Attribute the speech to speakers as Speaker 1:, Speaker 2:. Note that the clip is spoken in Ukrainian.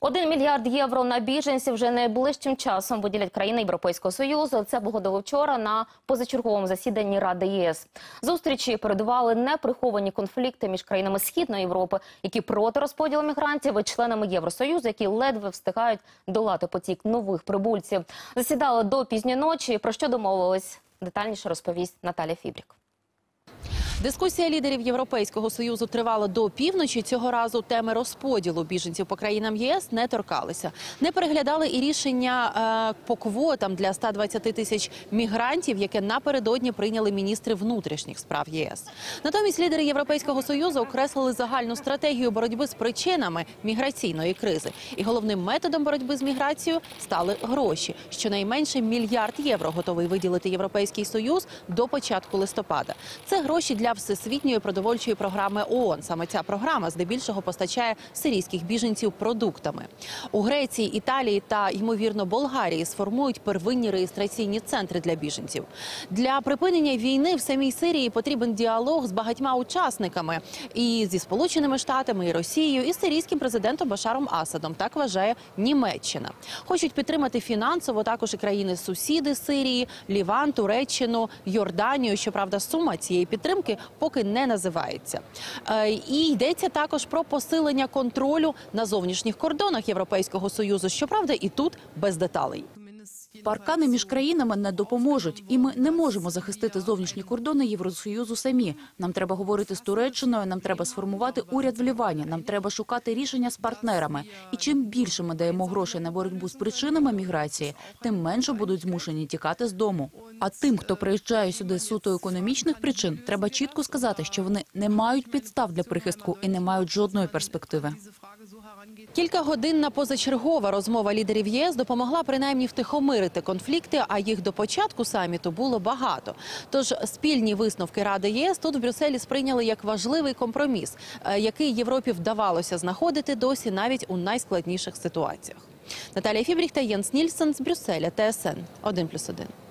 Speaker 1: Один мільярд євро на біженців вже найближчим часом виділять країни Європейського союзу. Це погодили вчора на позачерговому засіданні Ради ЄС. Зустрічі передували неприховані конфлікти між країнами Східної Європи, які проти розподілу мігрантів, і членами Євросоюзу, які ледве встигають долати потік нових прибульців. Засідали до пізньої ночі. Про що домовились? Детальніше розповість Наталя Фібрік.
Speaker 2: Дискусія лідерів Європейського союзу тривала до півночі. Цього разу теми розподілу біженців по країнам ЄС не торкалися. Не переглядали і рішення е, по квотам для 120 тисяч мігрантів, яке напередодні прийняли міністри внутрішніх справ єС. Натомість лідери Європейського союзу окреслили загальну стратегію боротьби з причинами міграційної кризи. І головним методом боротьби з міграцією стали гроші. Щонайменше мільярд євро готовий виділити Європейський союз до початку листопада. Це гроші для всесвітньої продовольчої програми ООН. Саме ця програма здебільшого постачає сирійських біженців продуктами. У Греції, Італії та ймовірно Болгарії сформують первинні реєстраційні центри для біженців. Для припинення війни в самій Сирії потрібен діалог з багатьма учасниками і зі Сполученими Штатами, і Росією, і сирійським президентом Башаром Асадом. Так вважає Німеччина. Хочуть підтримати фінансово також і країни-сусіди Сирії, Ліван, Туреччину, Йорданію. Щоправда, сума цієї підтримки поки не називається. Е, І йдеться також про посилення контролю на зовнішніх кордонах Європейського союзу. Щоправда, і тут без деталей.
Speaker 3: Паркани між країнами не допоможуть, і ми не можемо захистити зовнішні кордони Євросоюзу самі. Нам треба говорити з Туреччиною, нам треба сформувати уряд в Лівані, нам треба шукати рішення з партнерами. І чим більше ми даємо грошей на боротьбу з причинами міграції, тим менше будуть змушені тікати з дому. А тим, хто приїжджає сюди з суто економічних причин, треба чітко сказати, що вони не мають підстав для прихистку і не мають жодної перспективи.
Speaker 2: Кількагодинна позачергова розмова лідерів ЄС допомогла принаймні втихомирити конфлікти, а їх до початку саміту було багато. Тож спільні висновки Ради єС тут в Брюсселі сприйняли як важливий компроміс, е, який Європі вдавалося знаходити досі навіть у найскладніших ситуаціях. Наталія Фібріх та Єнс Нільсен з Брюсселя, ТСН 1+,1.